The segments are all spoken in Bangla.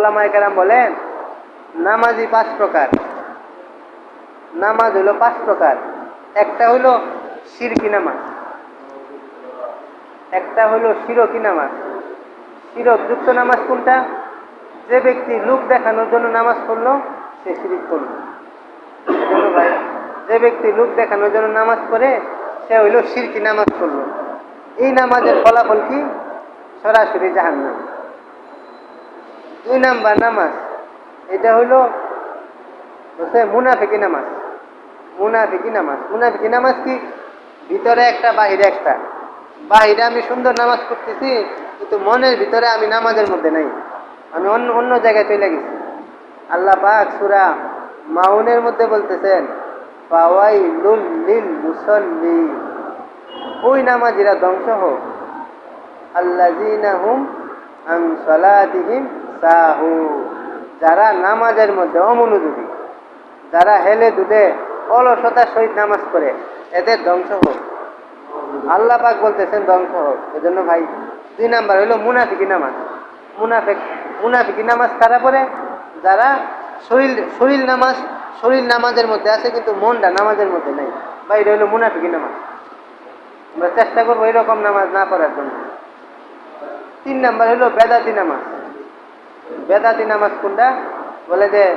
ওলামাইকারাম বলেন নামাজি পাঁচ প্রকার। নামাজ হলো পাঁচ প্রকার। একটা হলো শিরকি নামাজ। একটা হলো শিরকি নামাজ। শিরক যুক্ত নামাজ কোনটা? যে ব্যক্তি লোক দেখানোর জন্য নামাজ পড়ল, সে শিরিক করল। ভাই, যে ব্যক্তি লোক দেখানোর জন্য নামাজ পড়ে, সে হইল শিরকি নামাজ পড়ল। এই নামাজের ফলাফল কি? সরাসরি জাহান্নাম। দুই নাম্বার নামাজ। এটা হইল হচ্ছে মুনাফিকি নামাজ। মুনাফিকি নামাজ। মুনাফিকি নামাজ কি? ভিতরে একটা, বাহিরে একটা। বাহিরে আমি সুন্দর নামাজ পড়তেছি, কিন্তু মনের ভিতরে আমি নামাজের মধ্যে নাই। আমি অন্য অন্য জায়গায় চলে গেছি। আল্লাহ পাক সুরা মাউনের মধ্যে বলতেছেন পাওয়াই লুল লিল মুসল্লি। ওই নামাজিরা ধ্বংস হোক। আল্লাজিনা হুম আন সলাতিহিম সাহু। যারা নামাজের মধ্যে অমনোযোগী, যারা হেলে দুলে অলসতার সহিত নামাজ পড়ে, এদের ধ্বংস হোক। আল্লাহ পাক বলতেছেন ধ্বংস হোক। এজন্য ভাই, দুই নাম্বার হলো মুনাফিকি নামাজ। মুনাফিক, মুনাফিকি নামাজ কারা পড়ে? যারা শরীর শরীর নামাজ, শরীর নামাজের মধ্যে আছে কিন্তু মনটা নামাজের মধ্যে নেই। বা এটা হলো মুনাফিকি নামাজ। আমরা চেষ্টা করব এরকম নামাজ না পড়ার জন্য। তিন নাম্বার হইল বেদাতি নামাজ। বেদাতি নামাজ কোনটা বলে যে,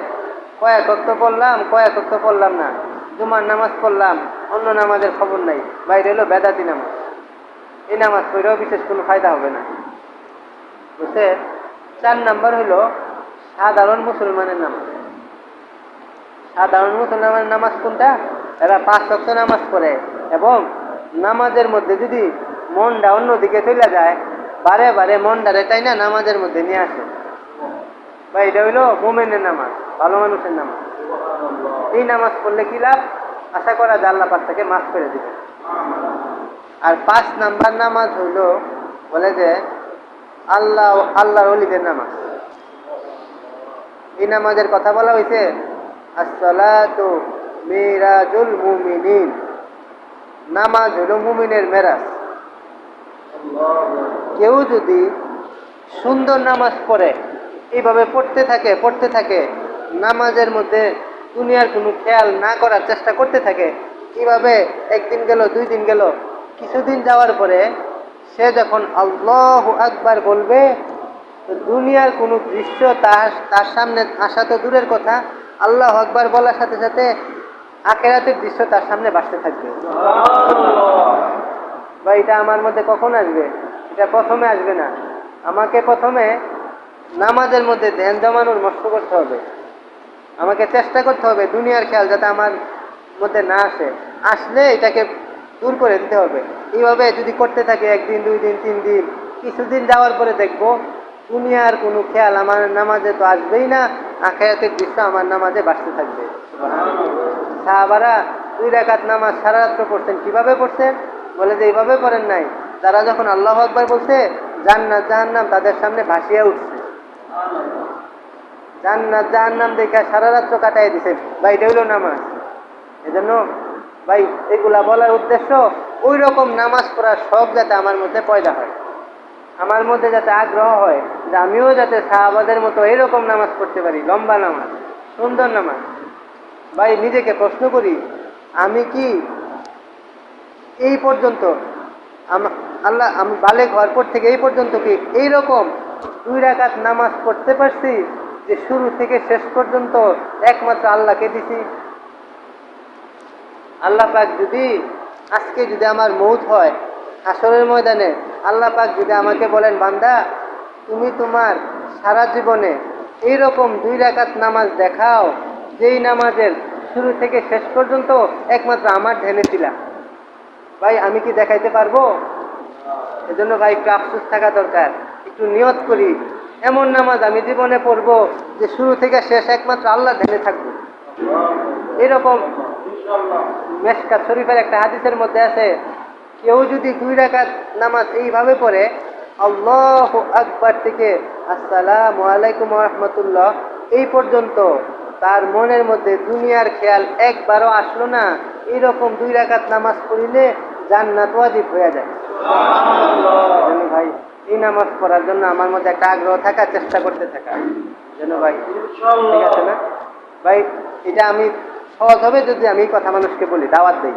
কয়েক অক্ত পড়লাম, কয়েক অক্ত পড়লাম না। জুমার নামাজ পড়লাম, অন্য নামাজের খবর নাই। বাইরে হলো বেদাতি নামাজ। এই নামাজ পড়েও বিশেষ কোনো ফায়দা হবে না। বুঝছে? চার নাম্বার হলো সাধারণ মুসলমানের নামাজ। সাধারণ মুসলমানের নামাজ কোনটা? এরা পাঁচ অক্ত নামাজ পড়ে এবং নামাজের মধ্যে যদি মনটা অন্যদিকে চলে যায়, বারে বারে মনটারে তাই না নামাজের মধ্যে নিয়ে আসে। বা এটা হইল মোমেনের নামাজ, ভালো মানুষের নামাজ। এই নামাজ পড়লে কি লাভ? আশা করা যায় আল্লাহ তাকে মাফ করে দিবে। আর পাঁচ নাম্বার নামাজ হইল, বলে যে আল্লাহ, আল্লাহর অলিদের নামাজ। এই নামাজের কথা বলা হয়েছে আসসালাতু মিরাজুল মুমিনিন। নামাজ হলো মুমিনের মেরাজ। কেউ যদি সুন্দর নামাজ পড়ে এইভাবে পড়তে থাকে পড়তে থাকে। নামাজের মধ্যে দুনিয়ার কোনো খেয়াল না করার চেষ্টা করতে থাকে। কীভাবে একদিন গেল, দুই দিন গেল, কিছুদিন যাওয়ার পরে সে যখন আল্লাহ আকবার বলবে দুনিয়ার কোনো দৃশ্য তার তার সামনে আসা তো দূরের কথা, আল্লাহ আকবার বলার সাথে সাথে আখেরাতের দৃশ্য তার সামনে বাসতে থাকবে। বা এটা আমার মধ্যে কখন আসবে? এটা প্রথমে আসবে না। আমাকে প্রথমে নামাজের মধ্যে ধ্যান জমানোর নষ্ট করতে হবে। আমাকে চেষ্টা করতে হবে দুনিয়ার খেয়াল যাতে আমার মধ্যে না আসে। আসলে এটাকে দূর করে দিতে হবে। এইভাবে যদি করতে থাকে, একদিন, দুই দিন, তিন দিন, কিছুদিন যাওয়ার পরে দেখব দুনিয়ার কোনো খেয়াল আমার নামাজে তো আসবেই না, আখেরাতের দৃশ্য আমার নামাজে বাসতে থাকবে। সাহাবারা দুই রাকাত নামাজ সারা রাত্র পড়ছেন, কীভাবে পড়ছেন? বলে যে, এইভাবে পড়েন নাই। তারা যখন আল্লাহ আকবার বলছে, জান্নাত, জাহান্নাম, তাদের সামনে ভাসিয়ে উঠছে। জান্নাত জাহান্নাম দেখে সারা রাত্র কাটাই দিছেন বা এটা হইল নামাজ। এজন্য, ভাই, এগুলা বলার উদ্দেশ্য ওই রকম নামাজ পড়ার শখ যাতে আমার মধ্যে পয়দা হয়। আমার মধ্যে যাতে আগ্রহ হয়, যে আমিও যাতে সাহাবাদের মতো এরকম নামাজ পড়তে পারি। লম্বা নামাজ, সুন্দর নামাজ। ভাই, নিজেকে প্রশ্ন করি, আমি কি এই পর্যন্ত আল্লাহ, আমি বালেক হওয়ার পর থেকে এই পর্যন্ত কি এইরকম দুই রাকাত নামাজ পড়তে পারছি, যে শুরু থেকে শেষ পর্যন্ত একমাত্র আল্লাহকে দিছি। আল্লাহ পাক যদি আজকে যদি আমার মৌত হয় আসরের ময়দানে, আল্লাহ পাক যদি আমাকে বলেন, বান্দা, তুমি তোমার সারা জীবনে এইরকম দুই রাকাত নামাজ দেখাও, যেই নামাজের শুরু থেকে শেষ পর্যন্ত একমাত্র আমার ধ্যানে ছিলাম ভাই, আমি কি দেখাইতে পারব? এজন্য ভাই, একটু আফসোস থাকা দরকার। একটু নিয়ত করি। এমন নামাজ আমি জীবনে পড়ব যে শুরু থেকে শেষ একমাত্র আল্লাহ ধ্যানে থাকব। এরকম মেশকাত শরীফের একটা হাদিসের মধ্যে আছে কেউ যদি দুই রাকাত নামাজ এইভাবে পড়ে আল্লাহ আকবার থেকে আসসালাম আলাইকুম রহমতুল্লাহ এই পর্যন্ত তার মনের মধ্যে দুনিয়ার খেয়াল একবারও আসলো না। এইরকম দুই রাকাত নামাজ পড়িলে জান্নাত ওয়াজিব হয়ে যায়। ভাই? এই নামাজ পড়ার জন্য আমার মধ্যে একটা আগ্রহ থাকা চেষ্টা করতে থাকা। যেন ভাই ঠিক আছে না? ভাই এটা আমি সহজ হবে যদি আমি কথা মানুষকে বলি দাওয়াত দিই।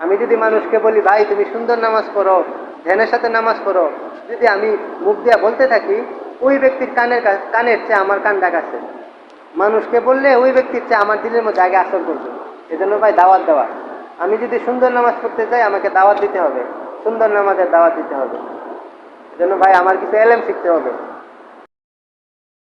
আমি যদি মানুষকে বলি ভাই তুমি সুন্দর নামাজ পড়ো ধ্যানের সাথে নামাজ পড়ো। যদি আমি মুখ দিয়া বলতে থাকি ওই ব্যক্তির কানের কানের চেয়ে আমার কান কাছে মানুষকে বললে ওই ব্যক্তির চেয়ে আমার দিলের মধ্যে আগে আসর করবে। এজন্য ভাই দাওয়াত দেওয়া। আমি যদি সুন্দর নামাজ পড়তে চাই আমাকে দাওয়াত দিতে হবে। সুন্দর নামাজের দাওয়াত দিতে হবে। এজন্য ভাই আমার কিছু এলএম শিখতে হবে।